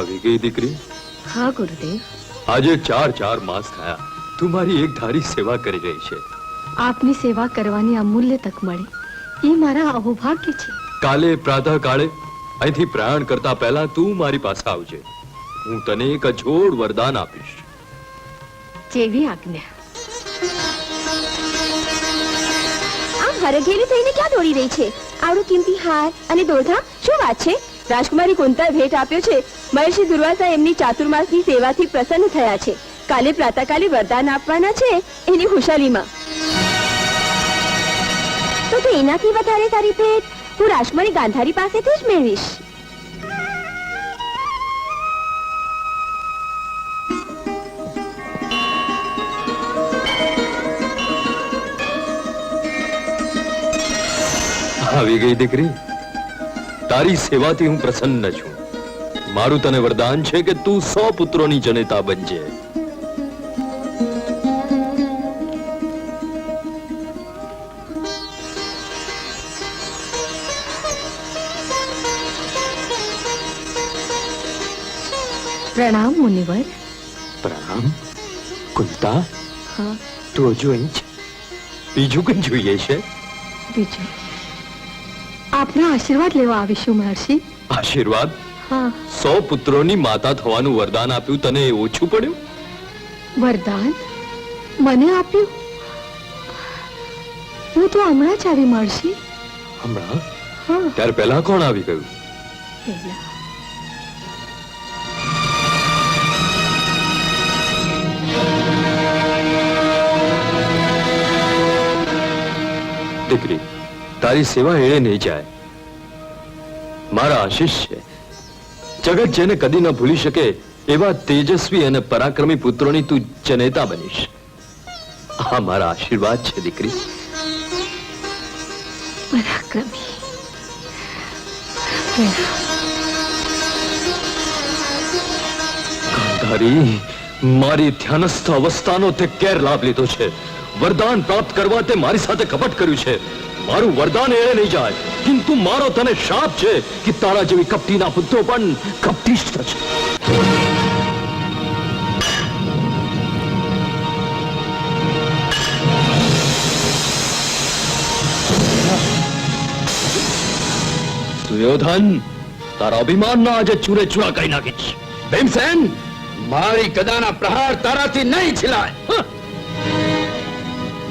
આવી ગઈ દીકરી હા ગુરુદેવ આજે ચાર ચાર માસ થયા તું મારી એક ધારી સેવા કરી રહી છે આપની સેવા કરવાની અમૂલ્ય તક મળી એ મારા અહોભાગ્ય છે કાલે પ્રાતઃ કાળે અહીંથી પ્રયાણ કરતા પહેલા તું મારી પાસે આવજે હું તને એક અજોડ વરદાન આપીશ જેવી આજ્ઞા આમ હરઘેલી થઈને ક્યાં દોડી રહી છે આવડું કિંમતી હાર અને દોરધા શું વાત છે રાજકુમારી કુંતા ભેટ આપ્યો છે. મહર્ષિ દુર્વાસા એમની ચાતુર્માસની સેવાથી પ્રસન્ન થયા છે. કાલે પ્રાતઃકાલે વરદાન આપવાના છે એની ખુશાલીમાં. તો તો એનાથી વધારે તારી ભેટ હું રાજકુમારી ગાંધારી પાસેથી જ મેળવીશ. આવી ગઈ દીકરી? તારી સેવાથી હું પ્રસન્ન છું. મારું તને વરદાન છે કે તું સો પુત્રોની જનેતા બનજે. પ્રણામ મુનિવર. પ્રણામ. કુંતા તું હજુ અહીં છે બીજું કંઈ જોઈએ છે? બીજું. આપના આશીર્વાદ લેવા આવીશું મહર્ષિ. આશીર્વાદ? હા. સો પુત્રોની માતા થવાનું વરદાન આપ્યું તને ઓછું પડ્યું? વરદાન? મને આપ્યું? હું તો હમણાં જ આવી મળશી હમણાં? હા. ત્યાર પહેલા કોણ આવી ગયું? પહેલા. દીકરી તારી સેવા એળે નહીં જાય. મારા આશીષ છે. જગત જેને કદી ન ભૂલી શકે એવા તેજસ્વી અને પરાક્રમી પુત્રોની તું જનેતા બનીશ. આ મારા આશીર્વાદ છે દીકરી. પરાક્રમી. ગાંધારી મારી ધ્યાનસ્થ અવસ્થાનો તે કેર લાભ લીધો છે. વરદાન પ્રાપ્ત કરવા તે મારી સાથે કપટ કર્યું છે. મારું વરદાન એળે નહીં જાય. કિંતુ મારો તને શાપ છે કે તારા જેવી કપટીના પુત્રો પણ કપટી જ સુયોધન, તારા અભિમાનના આજે ચૂરે ચૂરા કરી નાખીશ. ભીમસેન, મારી કદાના પ્રહાર તારાથી નહીં છિલાય!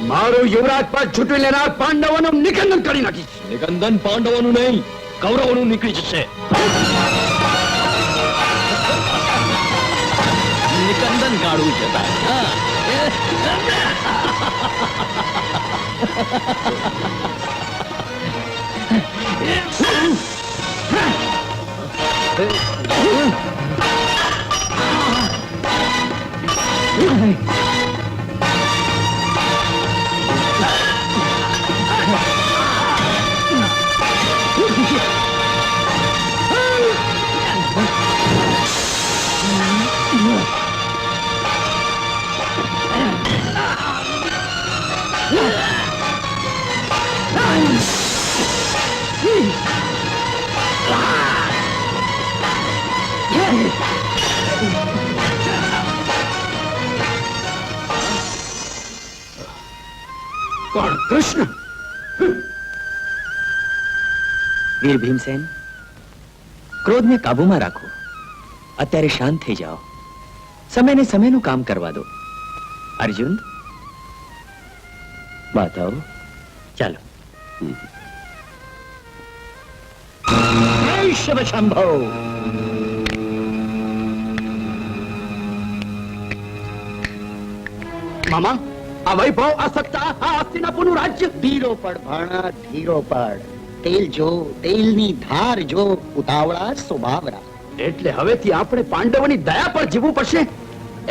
મારું યુવરાજ પદ છૂટી લેનાર પાંડવોનું નિકંદન કરી નાખીશ. નિકંદન પાંડવોનું નહીં, કૌરવોનું નીકળી જશે. નિકંદન કાઢવું જતા. કોણ વીર ભીમસેન ક્રોધને કાબુમાં રાખો. અત્યારે શાંત થઈ જાઓ. સમયને સમયનું કામ કરવા દો. અર્જુન? બતાવો ચાલો. શિવ શંભો. મામા આ વૈભવ આ સત્તા આ હસ્તિનાપુરનું રાજ્ય. ધીરો પડ ભાણા ધીરો પડ. તેલ જો તેલની ધાર જો ઉતાવળા સ્વભાવરા. એટલે હવેથી આપણે પાંડવોની દયા પર જીવવું પડશે.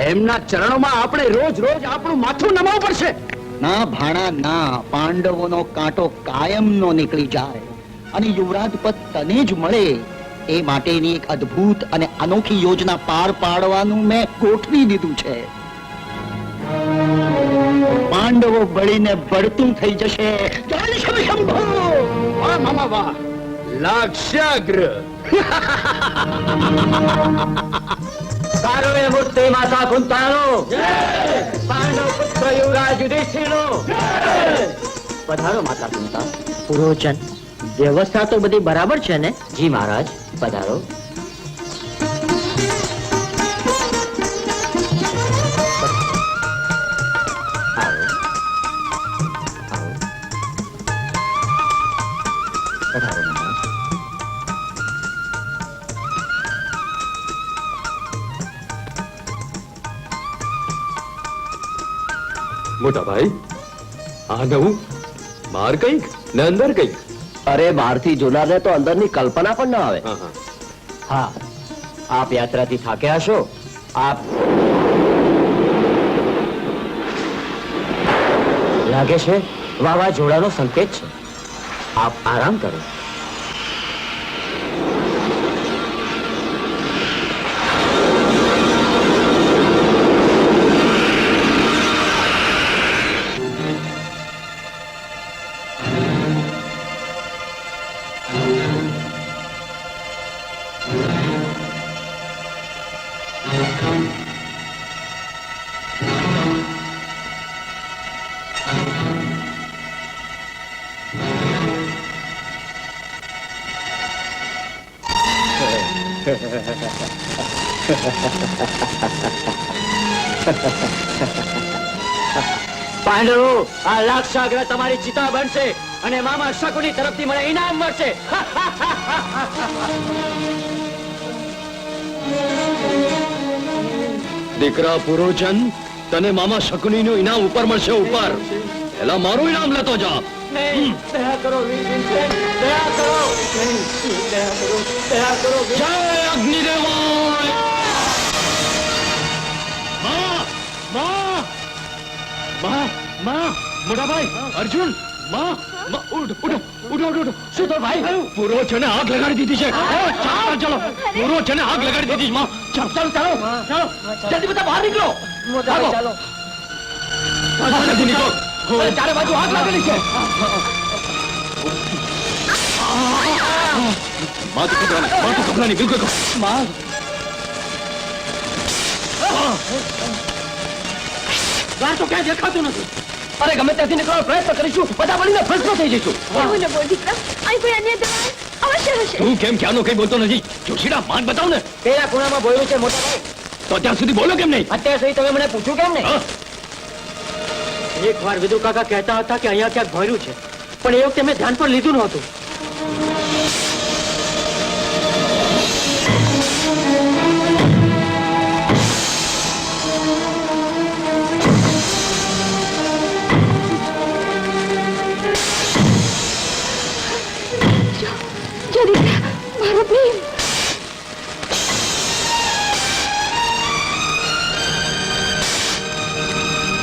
એમના ચરણોમાં આપણે રોજ રોજ આપણું માથું નમાવું પડશે. ના ભાણા ના પાંડવોનો કાંટો કાયમનો નીકળી જાય. અને યુવરાજ પદ તને જ મળે. એ માટેની એક અદ્ભુત અને અનોખી યોજના પાર પાડવાનું મેં ગોઠવી દીધું છે. પાંડવો બળીને બળતું થઈ જશે. શંભો! વાહ મામા વાહ લાક્ષાગ્ર કારુણે મૂર્તિ માતા કુંતાનો પાંડવ પુત્ર યુવરાજ યુધિષ્ઠિરનો પધારો માતા કુંતા પુરોચન વ્યવસ્થા તો બધી બરાબર છે ને જી મહારાજ પધારો મોટા ભાઈ. આ નવું બહાર કંઈક ને અંદર કંઈક. અરે બહારથી જોનારને તો અંદરની કલ્પના પણ ના આવે. હા, હા. હા આપ યાત્રાથી થાક્યા હશો. આપ લાગે છે વાવાઝોડાનો સંકેત છે. આપ આરામ કરો. પાંડવો આ લાક્ષાગ્રહ તમારી ચિતા બનશે અને મામા શકુની તરફથી મને ઇનામ મળશે. દીકરા પુરોચન તને મામા શકુની નું ઇનામ ઉપર મળશે ઉપર. પેલા મારું ઇનામ લેતો જા. દયા કરો દયા કરો. દયા કરો જય માં માં મોટા ભાઈ અર્જુનમાં ઉઠ ઉઠો ઉઠો ઉઠો શું તો ભાઈ પૂરો છે ને આગ લગાડી દીધી છે. ચાલો ચાલો પૂરો છે ને આગ લગાડી દીધી છે માં. ચાલો ચાલો ચાલો ચાલો. જલ્દી બધા બહાર નીકળો. ચાલો. ચાલો, જલ્દી નીકળો. ચારે બાજુ આગ લાગેલી છે. માં તો કપડાની માં તો કપડાની બિલકુલમાં. બહાર તો ક્યાંય દેખાતું નથી. અરે ગમે ત્યાંથી નીકળવાનો પ્રયત્ન કરીશું બધા મળીને ફસલો થઈ જઈશું. એવું ન બોલ દીકરા અહીં કોઈ અન્ય દવા અવશ્ય હશે. તું કેમ ક્યાંનો કઈ બોલતો નથી? જોશીડા માન બતાવ ને પેલા ખૂણામાં બોલ્યું છે મોટા ભાઈ. તો ત્યાં સુધી બોલો કેમ નહીં? અત્યાર સુધી તમે મને પૂછ્યું કેમ નહીં? હા? એક વાર વિદુ કાકા કહેતા હતા કે અહીંયા ક્યાંક ભર્યું છે. પણ એ વખતે મેં ધ્યાન પર લીધું નહોતું.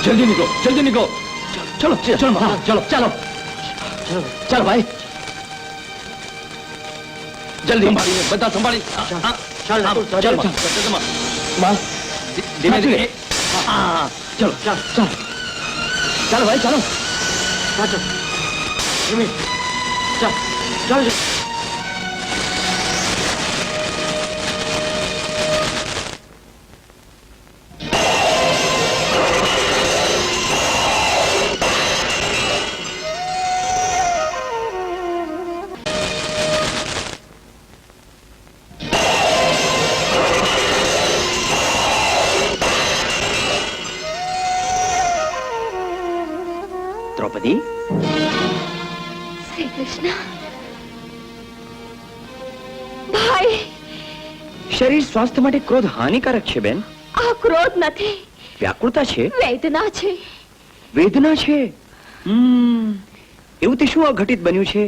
જલ્દી નીકળો જલ્દી નીકળો ચલો ચલો માં, ચલો ચાલો ચાલો ભાઈ જલ્દી સંભાળીને બધા સંભાળી હા, હા. ચાલ હા, ધીમે ધીમે હા ચલો ચાલ ચાલ ચાલો ભાઈ ચાલો ચાલો ચાલ ચાલો સ્વાસ્થ્ય માટે ક્રોધ હાનિકારક છે બેન. આ ક્રોધ નથી. વ્યાકુળતા છે? વેદના છે. વેદના છે? એવું તે શું અઘટિત બન્યું છે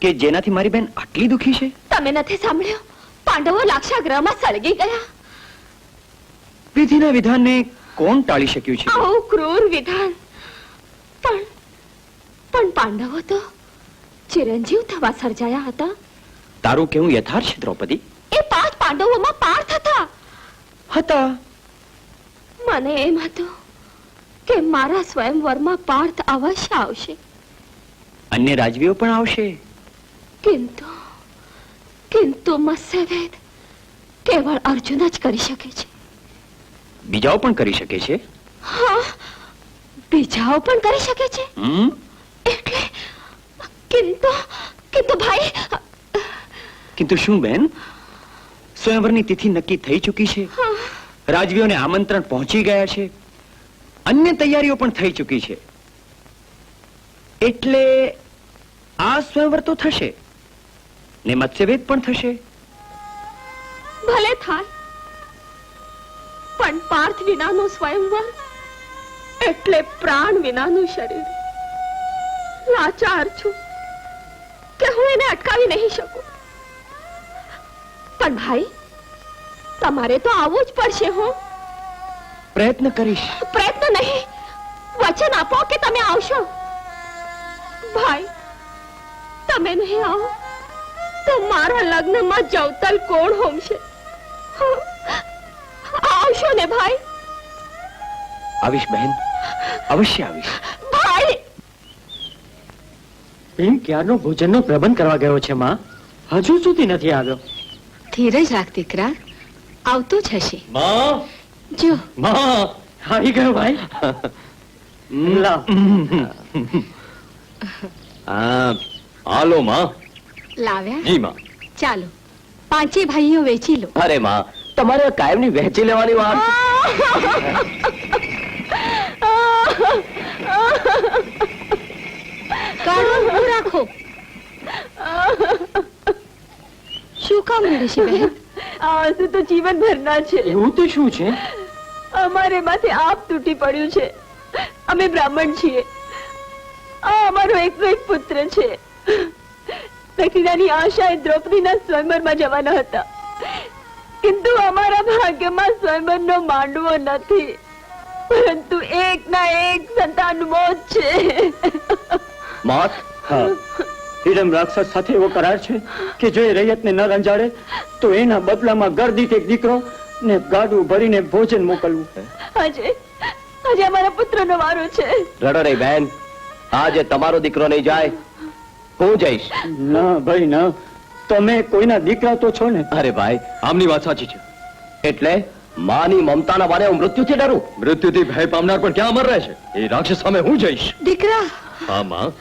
કે જેનાથી મારી બેન આટલી દુખી છે? તમે નથી સાંભળ્યો? પાંડવો લાક્ષાગ્રહમાં સળગી ગયા. વિધિના વિધાનને કોણ ટાળી શક્યું છે? આવું ક્રૂર વિધાન. પણ પણ પાંડવો તો ચિરંજીવ થવા સર્જાયા હતા. તારું કેવું યથાર્થ છે દ્રૌપદી? એ પાંચ પાંડવોમાં પાર્થ હતા. હતા? મને એમ હતું કે મારા સ્વયંવરમાં પાર્થ અવશ્ય આવશે. અન્ય રાજવીઓ પણ આવશે? કિંતુ કિંતુ મત્સ્યવેદ કેવળ અર્જુન જ કરી શકે છે. બીજાઓ પણ કરી શકે છે? હા બીજાઓ પણ કરી શકે છે? એટલે કિંતુ કિંતુ ભાઈ કિંતુ શું બેન? સ્વયંવરની તિથિ નક્કી થઈ ચૂકી છે. રાજવીઓને આમંત્રણ પહોંચી ગયા છે. અન્ય તૈયારીઓ પણ થઈ ચૂકી છે. એટલે આ સ્વયંવર તો થશે. ને મત્સ્યભેદ પણ થશે. ભલે થાય. પણ પાર્થ વિનાનું સ્વયંવર એટલે પ્રાણ વિનાનું શરીર. લાચાર છું કે હું એને અટકાવી નહીં શકું. પણ ભાઈ તમારે તો આવવું જ પડશે હો. પ્રયત્ન કરીશ. પ્રયત્ન નહીં વચન આપો કે તમે આવશો. ભાઈ તમે નહીં આવો તો મારા લગ્નમાં જવતલ કોણ હોમશે? આવશો ને ભાઈ? આવીશ બહેન અવશ્ય આવીશ. ભાઈ! ભીમ ક્યારનો ભોજનનો પ્રબંધ કરવા ગયો છે માં? હજુ સુધી નથી આવ્યો. ધીરજ રાખ દીકરા આવતો જ હશે. માં? જો. માં આવી ગયો ભાઈ. લા. આ હાલો માં. લાવ્યા? જી માં. ચાલો પાંચે ભાઈઓ વેચી લો. અરે માં તમારે કાયમની વેચી લેવાની વાત. કાઢો રાખો. શું કામ રડે બહેન આ આંસુ તો જીવનભરના છે. એવું તો શું છે? અમારે માથે આપ તૂટી પડ્યું છે. અમે બ્રાહ્મણ છીએ. આ અમારો એકનો એક પુત્ર છે. દક્ષિણાની આશા એ દ્રૌપદીના સ્વયંવરમાં જવાના હતા. કિંતુ અમારા ભાગ્યમાં સ્વયંવરનો માંડવો નથી. પરંતુ એક ના એક સંતાન મોત છે. મોત હા. હિરમ રાક્ષસ સાથે એવો કરાર છે કે જો એ રૈયતને ન રંજાડે તો એના બદલામાં ગરદીત એક દીકરો ને ગાડું ભરીને ભોજન મોકલવું. આજે આજે અમારા પુત્રનો વારો છે. રડો રે બેન આજે તમારો દીકરો નહીં જાય હું જઈશ. ના ભાઈ ના. તમે કોઈના દીકરા તો છો ને? અરે ભાઈ આમની વાત સાચી છે. એટલે માની મમતાના વારે હું મૃત્યુથી ડરું? મૃત્યુથી ભય પામનાર પણ ક્યાં અમર રહે છે? એ રાક્ષસ સામે હું જઈશ. દીકરા. હા માં.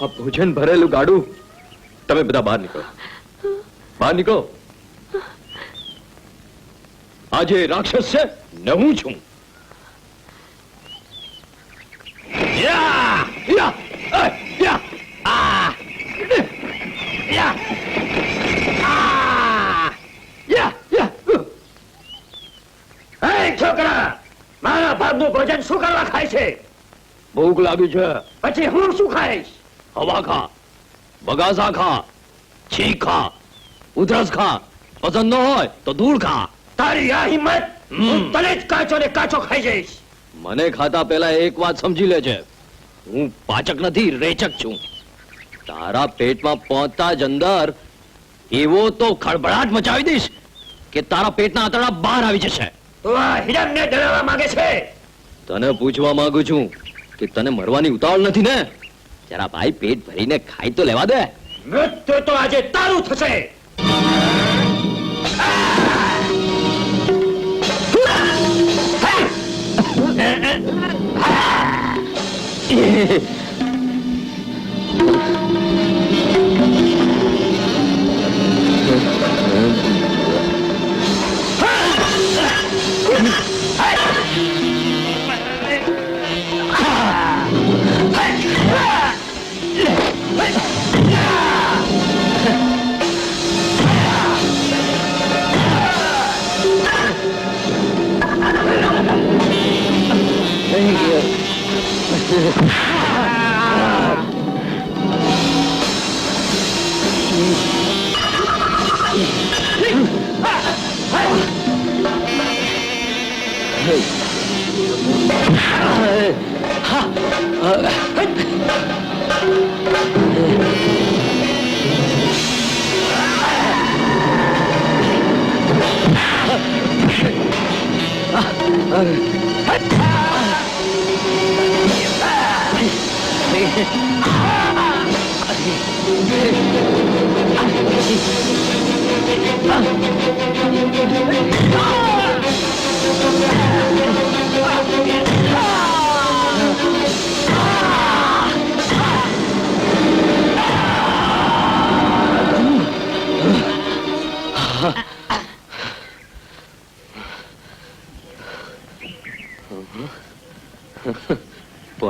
આ ભોજન ભરેલું ગાડું તમે બધા બહાર નીકળો બહાર નીકળો આજે રાક્ષસ છે ને હું છું યા! યા! યા! આ! યા! આ! યા! છોકરા મારા ભાગનું ભોજન શું કરવા ખાય છે ભૂખ લાગી છે પછી હું શું ખાઈશ હવા ખા બગાસા ખા છી ખા ઉધરસ ખા પસંદ ન હોય તો ધૂળ ખા તારી આ હિંમત હું તને જ કાચો ને કાચો ખાઈ જઈશ. મને ખાતા પહેલા એક વાત સમજી લેજે. હું પાચક નથી રેચક છું. તારા પેટમાં પહોંચતા જ અંદર એવો તો ખળભળાટ મચાવી દઈશ કે તારા પેટના આંતરડા બહાર આવી જશે. હિરણને ડરાવવા માંગે છે? તને પૂછવા માંગુ છું કે તને મરવાની ઉતાવળ નથી ને? જરા ભાઈ પેટ ભરીને ખાઈ તો લેવા દે મૃત્યુ તો આજે તારું થશે Yeah. Ah!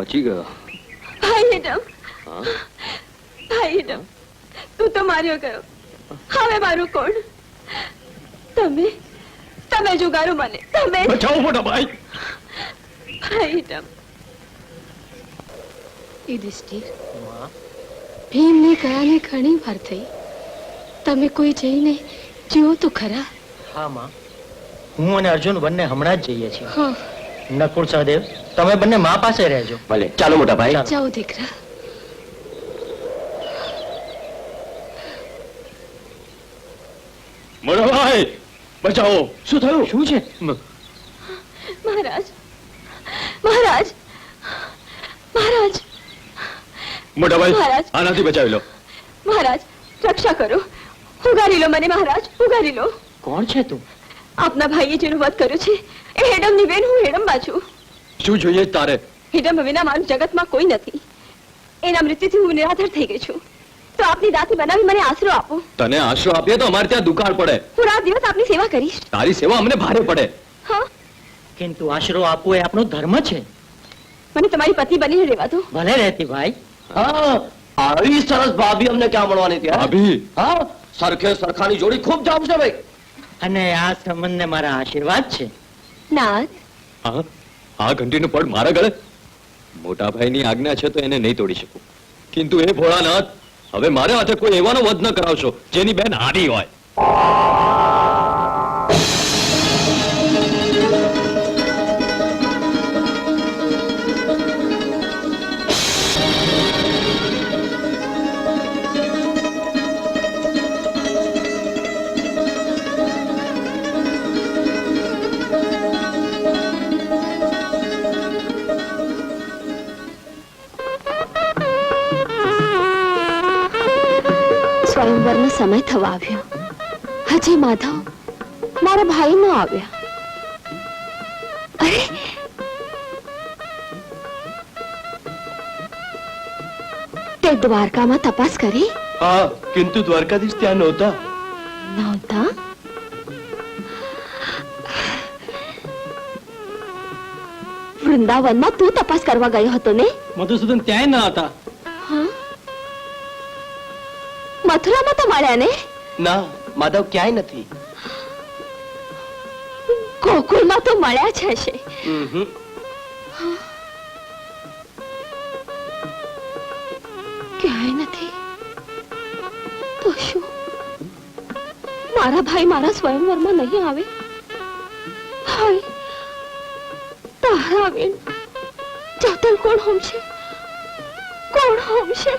પહોંચી ગયો. ભાઈ હિડમ. ભાઈ હિડમ તું તો માર્યો ગયો. હવે મારું કોણ? તમે તમે જુગારો મને તમે. બચાવો મોટા ભાઈ. ભાઈ હિડમ. યુધિષ્ઠિર ભીમને કયાને ઘણી વાર થઈ. તમે કોઈ જઈને જીવો તો ખરા. હા માં. હું અને અર્જુન બંને હમણાં જ જઈએ છીએ. હા. નકુળ સહદેવ તમે બંને મા પાસે રહેજો. ભલે. ચાલો મોટા ભાઈ. જાઓ દીકરા. મોટા ભાઈ બચાવો. શું થયું? શું છે? મહારાજ મહારાજ મહારાજ. મોટા ભાઈ મહારાજ. આનાથી બચાવી લો. મહારાજ રક્ષા કરો. ઉગારી લો મને મહારાજ ઉગારી લો. કોણ છે તું? આપના ભાઈએ જેનું વધ કર્યું છે એ હેડમની બેન હું હેડમબા છું. શું જોઈએ તારે? હિડમ્બ વિના મારું જગતમાં કોઈ નથી. એના મૃત્યુથી હું નિરાધાર થઈ ગઈ છું. તો આપની દાતી બનાવી મને આશરો આપો. તને આશરો આપીએ તો અમારે ત્યાં દુકાળ પડે. હું રાત દિવસ આપની સેવા કરીશ. તારી સેવા અમને ભારે પડે. હા? પરંતુ આશરો આપવો એ આપણો ધર્મ છે? મને તમારી પતિ બનીને રહેવા દો. ભલે રહેતી ભાઈ. હા. આવી સરસ ભાભી અમને ક્યાં મળવાની હતી ભાભી? હા. સરખે સરખાની જોડી ખૂબ જામશે ભાઈ. અને આ સંબંધને મારા આશીર્વાદ છે. નાથ હા. આ ઘંટીનું પડ મારા ગળે? મોટા ભાઈની આજ્ઞા છે તો એને નહીં તોડી શકું. કિંતુ એ ભોળાનાથ, હવે મારે હાથે કોઈ એવાનો વધ ન કરાવશો, જેની બેન હારી હોય. સમય થવા આવ્યો. હજી માધવ મારા ભાઈ ન આવ્યા. અરે! તે દ્વારકામાં તપાસ કરી? હા કિંતુ દ્વારકાધીશ ત્યાં નહોતા. નહોતા? વૃંદાવનમાં તું તપાસ કરવા ગયો હતો ને? મધુસૂદન ત્યાંય ના હતા. મથુરામાં તો મળ્યા ને? ના માધવ ક્યાંય નથી. ગોકુળમાં તો મળ્યા જ હશે. ક્યાંય નથી. તો શું? મારા ભાઈ મારા સ્વયંવરમાં નહીં આવે? ભાઈ તારા બેન જાતલ કોણ હોમશે? કોણ હોમશે?